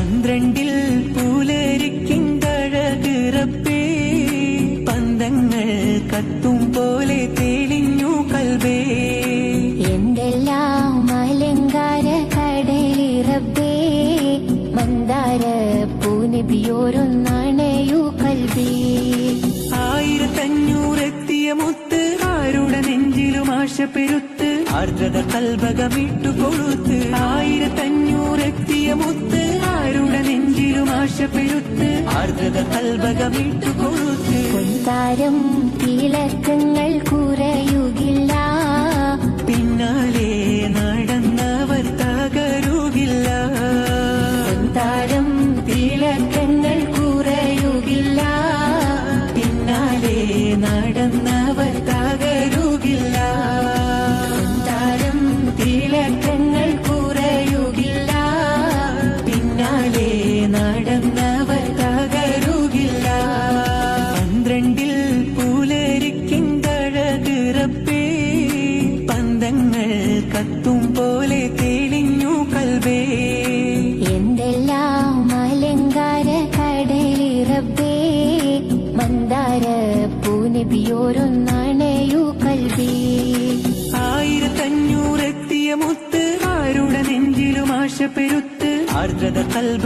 പന്ത്രണ്ടിൽ പൂലരിക്കിന്തഴകിറപ്പേ പന്തങ്ങൾ കത്തും പോലെ തെളിഞ്ഞു കൽബേ എന്തെല്ലാം അലങ്കാര കടയിലിറപ്പേ മന്ദാര പൂനബിയോരൊന്നണയു കൽബി ആയിരത്തഞ്ഞൂറെത്തിയ മുത്ത് ആരുടെ നെഞ്ചിലും ആശ പെരുത്ത് ആർദ്രത കൽഭകമിട്ടു കൊഴുത്ത് ആയിരത്തഞ്ഞൂറ് നെഞ്ചിലും ആർദ്രത കൽവകമിട്ടു കൊടുത്ത് പൊന്താരം തിളക്കങ്ങൾ കുറയുകില്ല. പിന്നാലെ നടന്നവർ തകരുകില്ല. പൊന്താരം തിളക്കങ്ങൾ കുറയുകില്ല. പിന്നാലെ നടന്നവർ പൂലരിക്കിന്തഴകിറപ്പേ പന്തങ്ങൾ കത്തും പോലെ തെളിഞ്ഞു കൽവേ. എന്തെല്ലാം അലങ്കാര കടലിറബേ മന്ദാര പൂനബിയോരൊന്നാണയു കൽബി ആയിരത്തഞ്ഞൂറെത്തിയ മുത്ത് ആരുടെ നെഞ്ചിലും ആശ പെരുത്ത്. ആർദ്രത കൽബ